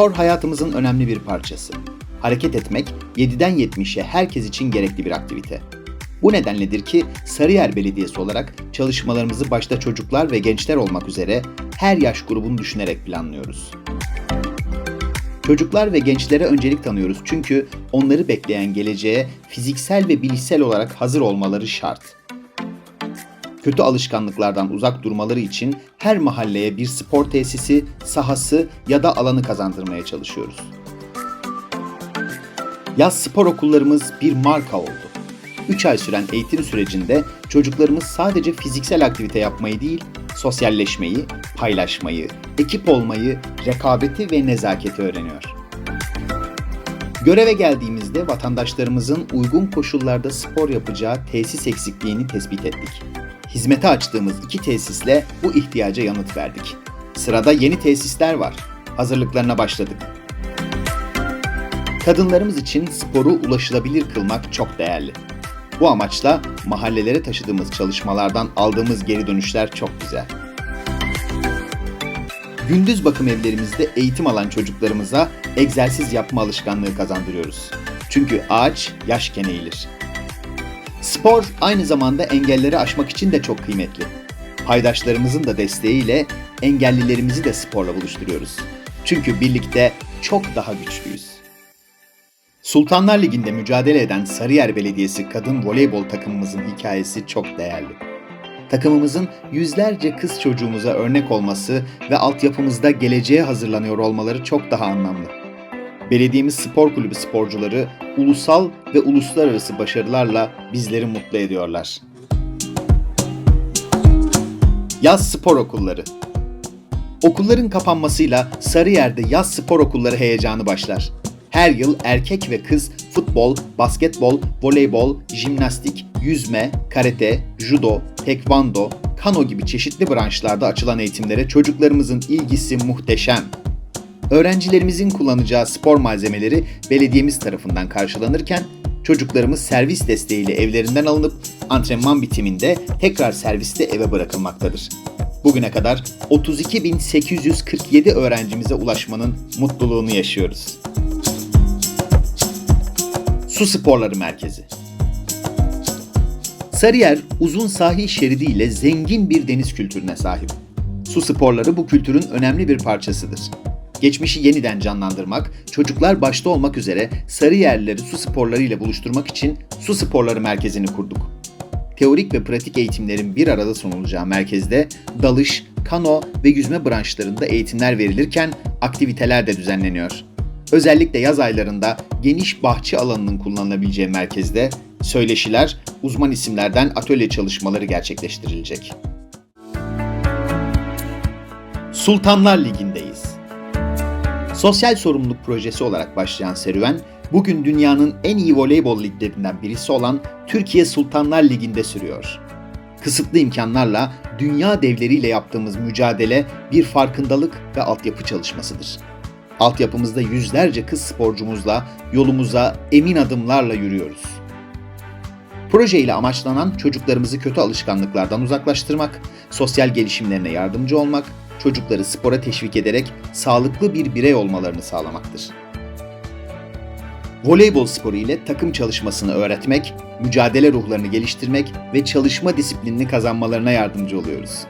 Spor hayatımızın önemli bir parçası. Hareket etmek 7'den 70'e herkes için gerekli bir aktivite. Bu nedenledir ki Sarıyer Belediyesi olarak çalışmalarımızı başta çocuklar ve gençler olmak üzere her yaş grubunu düşünerek planlıyoruz. Çocuklar ve gençlere öncelik tanıyoruz çünkü onları bekleyen geleceğe fiziksel ve bilişsel olarak hazır olmaları şart. Kötü alışkanlıklardan uzak durmaları için her mahalleye bir spor tesisi, sahası ya da alanı kazandırmaya çalışıyoruz. Yaz spor okullarımız bir marka oldu. 3 ay süren eğitim sürecinde çocuklarımız sadece fiziksel aktivite yapmayı değil, sosyalleşmeyi, paylaşmayı, ekip olmayı, rekabeti ve nezaketi öğreniyor. Göreve geldiğimizde vatandaşlarımızın uygun koşullarda spor yapacağı tesis eksikliğini tespit ettik. Hizmete açtığımız iki tesisle bu ihtiyaca yanıt verdik. Sırada yeni tesisler var. Hazırlıklarına başladık. Kadınlarımız için sporu ulaşılabilir kılmak çok değerli. Bu amaçla mahallelere taşıdığımız çalışmalardan aldığımız geri dönüşler çok güzel. Gündüz bakım evlerimizde eğitim alan çocuklarımıza egzersiz yapma alışkanlığı kazandırıyoruz. Çünkü ağaç yaşken eğilir. Spor aynı zamanda engelleri aşmak için de çok kıymetli. Paydaşlarımızın da desteğiyle engellilerimizi de sporla buluşturuyoruz. Çünkü birlikte çok daha güçlüyüz. Sultanlar Ligi'nde mücadele eden Sarıyer Belediyesi kadın voleybol takımımızın hikayesi çok değerli. Takımımızın yüzlerce kız çocuğumuza örnek olması ve altyapımızda geleceğe hazırlanıyor olmaları çok daha anlamlı. Belediyemiz spor kulübü sporcuları ulusal ve uluslararası başarılarla bizleri mutlu ediyorlar. Yaz spor okulları Okulların kapanmasıyla Sarıyer'de yaz spor okulları heyecanı başlar. Her yıl erkek ve kız futbol, basketbol, voleybol, jimnastik, yüzme, karate, judo, tekvando, kano gibi çeşitli branşlarda açılan eğitimlere çocuklarımızın ilgisi muhteşem. Öğrencilerimizin kullanacağı spor malzemeleri belediyemiz tarafından karşılanırken çocuklarımız servis desteğiyle evlerinden alınıp antrenman bitiminde tekrar serviste eve bırakılmaktadır. Bugüne kadar 32.847 öğrencimize ulaşmanın mutluluğunu yaşıyoruz. Su Sporları Merkezi Sarıyer, uzun sahil şeridiyle zengin bir deniz kültürüne sahip. Su sporları bu kültürün önemli bir parçasıdır. Geçmişi yeniden canlandırmak, çocuklar başta olmak üzere Sarıyerlileri su sporları ile buluşturmak için Su Sporları Merkezi'ni kurduk. Teorik ve pratik eğitimlerin bir arada sunulacağı merkezde dalış, kano ve yüzme branşlarında eğitimler verilirken aktiviteler de düzenleniyor. Özellikle yaz aylarında geniş bahçe alanının kullanılabileceği merkezde söyleşiler, uzman isimlerden atölye çalışmaları gerçekleştirilecek. Sultanlar Ligi'ndeyiz. Sosyal sorumluluk projesi olarak başlayan serüven, bugün dünyanın en iyi voleybol liglerinden birisi olan Türkiye Sultanlar Ligi'nde sürüyor. Kısıtlı imkanlarla dünya devleriyle yaptığımız mücadele bir farkındalık ve altyapı çalışmasıdır. Altyapımızda yüzlerce kız sporcumuzla yolumuza emin adımlarla yürüyoruz. Proje ile amaçlanan çocuklarımızı kötü alışkanlıklardan uzaklaştırmak, sosyal gelişimlerine yardımcı olmak, çocukları spora teşvik ederek sağlıklı bir birey olmalarını sağlamaktır. Voleybol sporu ile takım çalışmasını öğretmek, mücadele ruhlarını geliştirmek ve çalışma disiplinini kazanmalarına yardımcı oluyoruz.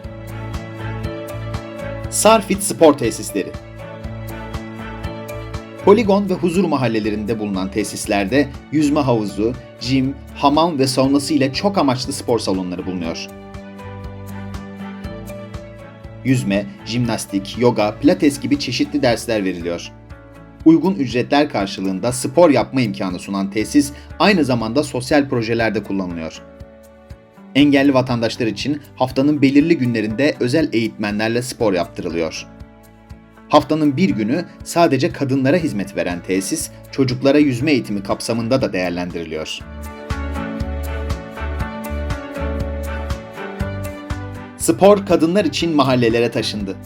Sarfit Spor Tesisleri Poligon ve huzur mahallelerinde bulunan tesislerde yüzme havuzu, jim, hamam ve saunası ile çok amaçlı spor salonları bulunuyor. Yüzme, jimnastik, yoga, pilates gibi çeşitli dersler veriliyor. Uygun ücretler karşılığında spor yapma imkanı sunan tesis aynı zamanda sosyal projelerde kullanılıyor. Engelli vatandaşlar için haftanın belirli günlerinde özel eğitmenlerle spor yaptırılıyor. Haftanın bir günü sadece kadınlara hizmet veren tesis, çocuklara yüzme eğitimi kapsamında da değerlendiriliyor. Spor kadınlar için mahallelere taşındı.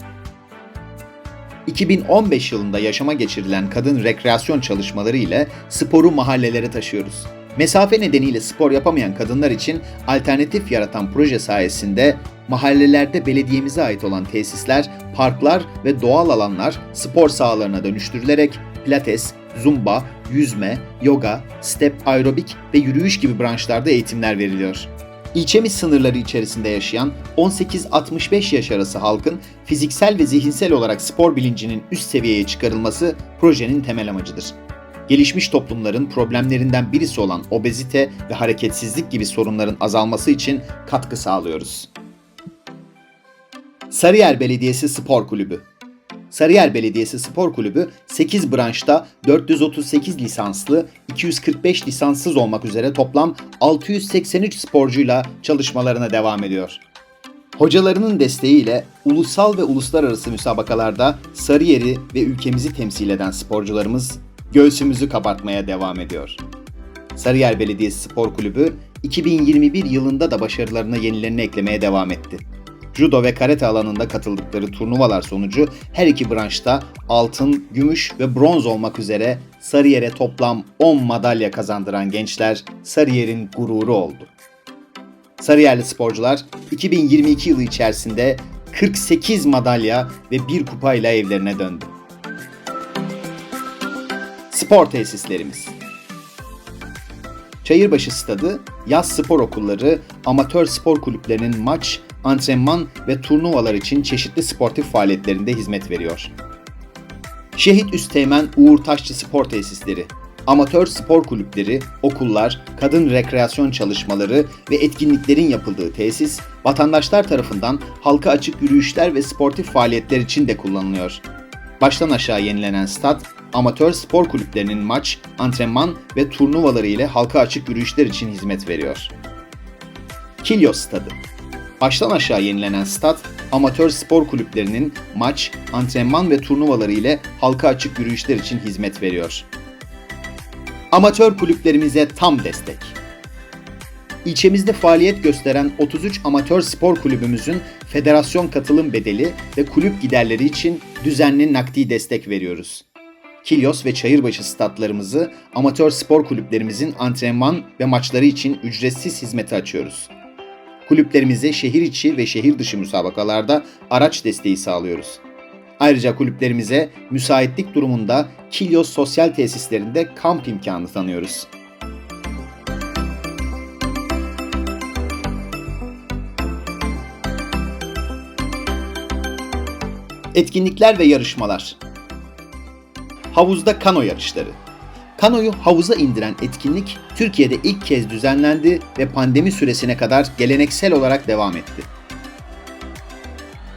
2015 yılında yaşama geçirilen kadın rekreasyon çalışmaları ile sporu mahallelere taşıyoruz. Mesafe nedeniyle spor yapamayan kadınlar için alternatif yaratan proje sayesinde mahallelerde belediyemize ait olan tesisler, parklar ve doğal alanlar spor sahalarına dönüştürülerek pilates, zumba, yüzme, yoga, step aerobik ve yürüyüş gibi branşlarda eğitimler veriliyor. İlçemiz sınırları içerisinde yaşayan 18-65 yaş arası halkın fiziksel ve zihinsel olarak spor bilincinin üst seviyeye çıkarılması projenin temel amacıdır. Gelişmiş toplumların problemlerinden birisi olan obezite ve hareketsizlik gibi sorunların azalması için katkı sağlıyoruz. Sarıyer Belediyesi Spor Kulübü Sarıyer Belediyesi Spor Kulübü 8 branşta 438 lisanslı, 245 lisanssız olmak üzere toplam 683 sporcuyla çalışmalarına devam ediyor. Hocalarının desteğiyle ulusal ve uluslararası müsabakalarda Sarıyer'i ve ülkemizi temsil eden sporcularımız göğsümüzü kabartmaya devam ediyor. Sarıyer Belediyesi Spor Kulübü 2021 yılında da başarılarına yenilerini eklemeye devam etti. Judo ve karate alanında katıldıkları turnuvalar sonucu her iki branşta altın, gümüş ve bronz olmak üzere Sarıyer'e toplam 10 madalya kazandıran gençler Sarıyer'in gururu oldu. Sarıyerli sporcular 2022 yılı içerisinde 48 madalya ve bir kupayla evlerine döndü. Spor tesislerimiz Çayırbaşı Stadı, yaz spor okulları, amatör spor kulüplerinin maç, antrenman ve turnuvalar için çeşitli sportif faaliyetlerinde hizmet veriyor. Şehit Üsteğmen Uğur Taşçı Spor Tesisleri, amatör spor kulüpleri, okullar, kadın rekreasyon çalışmaları ve etkinliklerin yapıldığı tesis, vatandaşlar tarafından halka açık yürüyüşler ve sportif faaliyetler için de kullanılıyor. Baştan aşağı yenilenen stat, amatör spor kulüplerinin maç, antrenman ve turnuvaları ile halka açık yürüyüşler için hizmet veriyor. Kilyos Stadı Baştan aşağı yenilenen stat, amatör spor kulüplerinin maç, antrenman ve turnuvaları ile halka açık yürüyüşler için hizmet veriyor. Amatör kulüplerimize tam destek. İlçemizde faaliyet gösteren 33 amatör spor kulübümüzün federasyon katılım bedeli ve kulüp giderleri için düzenli nakdi destek veriyoruz. Kilyos ve Çayırbaşı statlarımızı amatör spor kulüplerimizin antrenman ve maçları için ücretsiz hizmete açıyoruz. Kulüplerimize şehir içi ve şehir dışı müsabakalarda araç desteği sağlıyoruz. Ayrıca kulüplerimize müsaitlik durumunda Kilyos sosyal tesislerinde kamp imkanı tanıyoruz. Etkinlikler ve yarışmalar. Havuzda kano yarışları. Kanoyu havuza indiren etkinlik Türkiye'de ilk kez düzenlendi ve pandemi süresine kadar geleneksel olarak devam etti.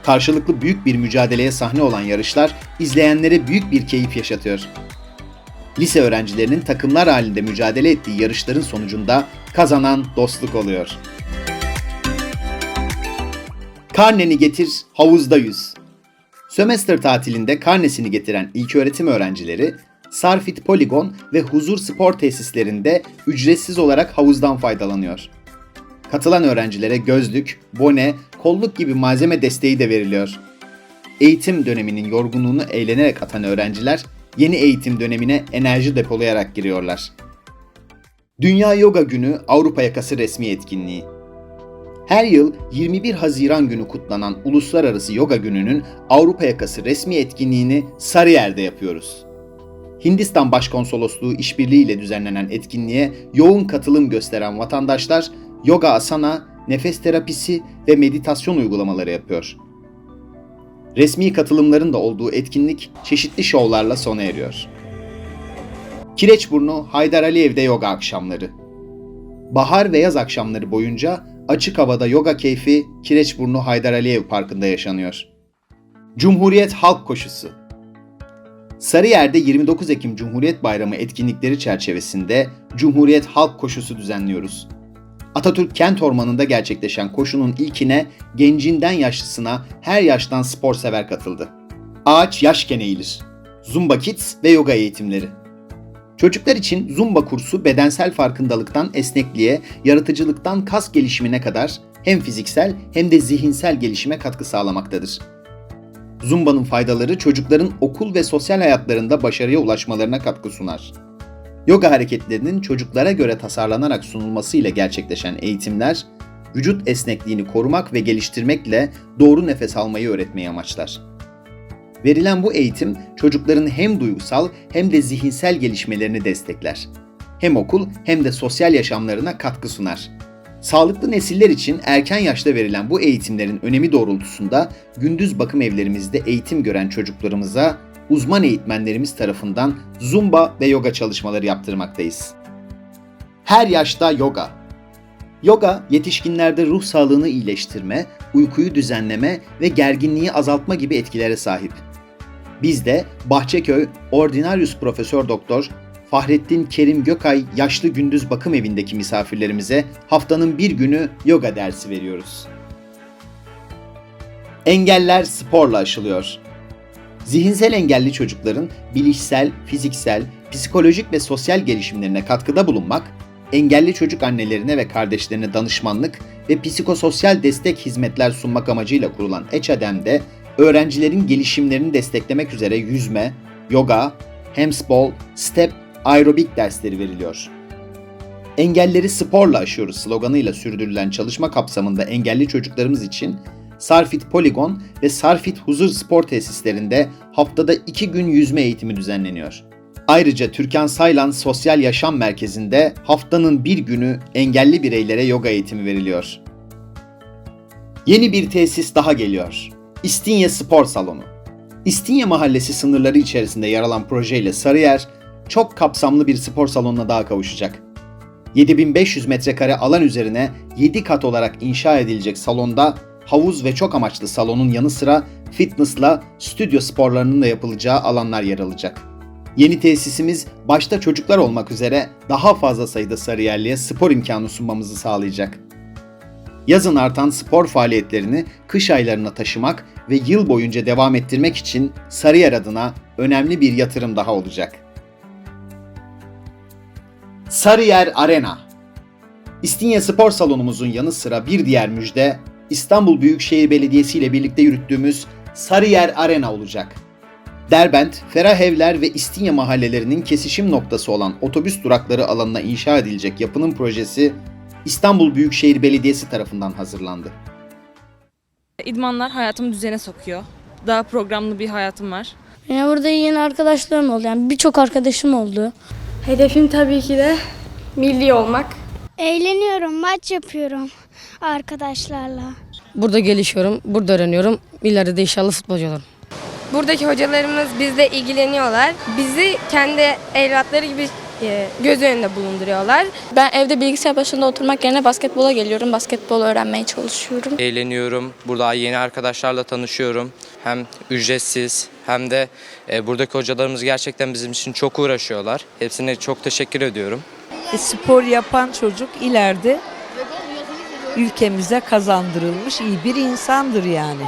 Karşılıklı büyük bir mücadeleye sahne olan yarışlar izleyenlere büyük bir keyif yaşatıyor. Lise öğrencilerinin takımlar halinde mücadele ettiği yarışların sonucunda kazanan dostluk oluyor. Karneni getir, havuzda yüz. Sömestr tatilinde karnesini getiren ilköğretim öğrencileri Sarfit Poligon ve Huzur Spor tesislerinde ücretsiz olarak havuzdan faydalanıyor. Katılan öğrencilere gözlük, bone, kolluk gibi malzeme desteği de veriliyor. Eğitim döneminin yorgunluğunu eğlenerek atan öğrenciler yeni eğitim dönemine enerji depolayarak giriyorlar. Dünya Yoga Günü Avrupa Yakası resmi etkinliği. Her yıl 21 Haziran günü kutlanan Uluslararası Yoga Günü'nün Avrupa Yakası resmi etkinliğini Sarıyer'de yapıyoruz. Hindistan Başkonsolosluğu işbirliğiyle düzenlenen etkinliğe yoğun katılım gösteren vatandaşlar yoga asana, nefes terapisi ve meditasyon uygulamaları yapıyor. Resmi katılımların da olduğu etkinlik çeşitli şovlarla sona eriyor. Kireçburnu Haydar Aliyev'de yoga akşamları. Bahar ve yaz akşamları boyunca açık havada yoga keyfi Kireçburnu Haydar Aliyev Parkı'nda yaşanıyor. Cumhuriyet Halk Koşusu Sarıyer'de 29 Ekim Cumhuriyet Bayramı etkinlikleri çerçevesinde Cumhuriyet Halk Koşusu düzenliyoruz. Atatürk Kent Ormanı'nda gerçekleşen koşunun ilkine gencinden yaşlısına her yaştan spor sever katıldı. Ağaç yaşken eğilir. Zumba Kids ve yoga eğitimleri. Çocuklar için Zumba kursu bedensel farkındalıktan esnekliğe, yaratıcılıktan kas gelişimine kadar hem fiziksel hem de zihinsel gelişime katkı sağlamaktadır. Zumba'nın faydaları çocukların okul ve sosyal hayatlarında başarıya ulaşmalarına katkı sunar. Yoga hareketlerinin çocuklara göre tasarlanarak sunulmasıyla gerçekleşen eğitimler, vücut esnekliğini korumak ve geliştirmekle doğru nefes almayı öğretmeyi amaçlar. Verilen bu eğitim çocukların hem duygusal hem de zihinsel gelişmelerini destekler. Hem okul hem de sosyal yaşamlarına katkı sunar. Sağlıklı nesiller için erken yaşta verilen bu eğitimlerin önemi doğrultusunda gündüz bakım evlerimizde eğitim gören çocuklarımıza uzman eğitmenlerimiz tarafından zumba ve yoga çalışmaları yaptırmaktayız. Her yaşta yoga. Yoga, yetişkinlerde ruh sağlığını iyileştirme, uykuyu düzenleme ve gerginliği azaltma gibi etkilere sahip. Biz de Bahçeköy Ordinarius Profesör Doktor Fahrettin Kerim Gökay Yaşlı Gündüz Bakım Evi'ndeki misafirlerimize haftanın bir günü yoga dersi veriyoruz. Engeller sporla aşılıyor. Zihinsel engelli çocukların bilişsel, fiziksel, psikolojik ve sosyal gelişimlerine katkıda bulunmak, engelli çocuk annelerine ve kardeşlerine danışmanlık ve psikososyal destek hizmetler sunmak amacıyla kurulan EÇADEM'de öğrencilerin gelişimlerini desteklemek üzere yüzme, yoga, handball, step, aerobik dersleri veriliyor. Engelleri sporla aşıyoruz sloganıyla sürdürülen çalışma kapsamında engelli çocuklarımız için Sarfit Poligon ve Sarfit Huzur Spor Tesislerinde haftada iki gün yüzme eğitimi düzenleniyor. Ayrıca Türkan Saylan Sosyal Yaşam Merkezi'nde haftanın bir günü engelli bireylere yoga eğitimi veriliyor. Yeni bir tesis daha geliyor. İstinye Spor Salonu. İstinye Mahallesi sınırları içerisinde yer alan projeyle Sarıyer, çok kapsamlı bir spor salonuna daha kavuşacak. 7500 metrekare alan üzerine 7 kat olarak inşa edilecek salonda havuz ve çok amaçlı salonun yanı sıra fitnessla stüdyo sporlarının da yapılacağı alanlar yer alacak. Yeni tesisimiz başta çocuklar olmak üzere daha fazla sayıda Sarıyerli'ye spor imkanı sunmamızı sağlayacak. Yazın artan spor faaliyetlerini kış aylarına taşımak ve yıl boyunca devam ettirmek için Sarıyer adına önemli bir yatırım daha olacak. Sarıyer Arena İstinye Spor Salonumuzun yanı sıra bir diğer müjde İstanbul Büyükşehir Belediyesi ile birlikte yürüttüğümüz Sarıyer Arena olacak. Derbent, Ferahevler ve İstinye mahallelerinin kesişim noktası olan otobüs durakları alanına inşa edilecek yapının projesi İstanbul Büyükşehir Belediyesi tarafından hazırlandı. İdmanlar hayatımı düzene sokuyor. Daha programlı bir hayatım var. Yani burada yeni arkadaşlarım oldu. Yani birçok arkadaşım oldu. Hedefim tabii ki de milli olmak. Eğleniyorum, maç yapıyorum arkadaşlarla. Burada gelişiyorum, burada öğreniyorum. İleride de inşallah futbolcu olurum. Buradaki hocalarımız bizle ilgileniyorlar. Bizi kendi evlatları gibi göz önünde bulunduruyorlar. Ben evde bilgisayar başında oturmak yerine basketbola geliyorum. Basketbol öğrenmeye çalışıyorum. eğleniyorum. Burada yeni arkadaşlarla tanışıyorum. Hem ücretsiz hem de e, buradaki hocalarımız gerçekten bizim için çok uğraşıyorlar. Hepsine çok teşekkür ediyorum. E, spor yapan çocuk ileride ülkemize kazandırılmış iyi bir insandır yani.